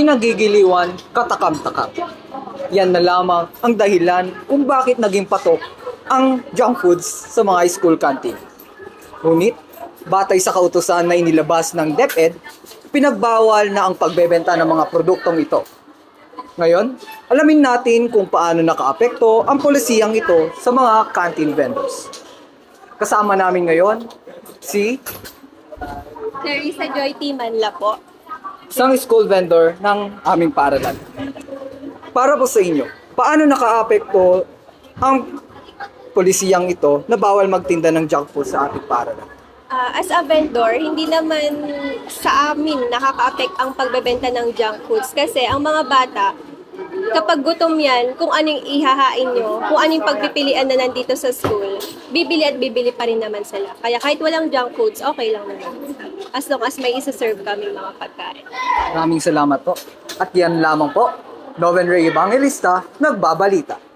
kinagigiliwan, katakam-takam. Yan na lamang ang dahilan kung bakit naging patok ang junk foods sa mga school canteen. Ngunit, batay sa kautusan na inilabas ng DepEd, pinagbawal na ang pagbebenta ng mga produktong ito. Ngayon, alamin natin kung paano nakaapekto ang polisiyang ito sa mga canteen vendors. Kasama namin ngayon si Teresa Joy T. Manla po. Isang school vendor ng aming paaralan. Para po sa inyo, paano nakaapekto ang polisiyang ito na bawal magtinda ng junk food sa ating paaralan? Ah, as a vendor, hindi naman sa amin nakaka-affect ang pagbebenta ng junk foods kasi ang mga bata, kapag gutom yan, kung anong ihahain nyo, kung anong pagpipilian na nandito sa school, bibili at bibili pa rin naman sila. Kaya kahit walang junk foods, okay lang naman. As long as may isa-serve kami mga pagkain. Maraming salamat po. At yan lamang po, Noven Ray Evangelista, nagbabalita.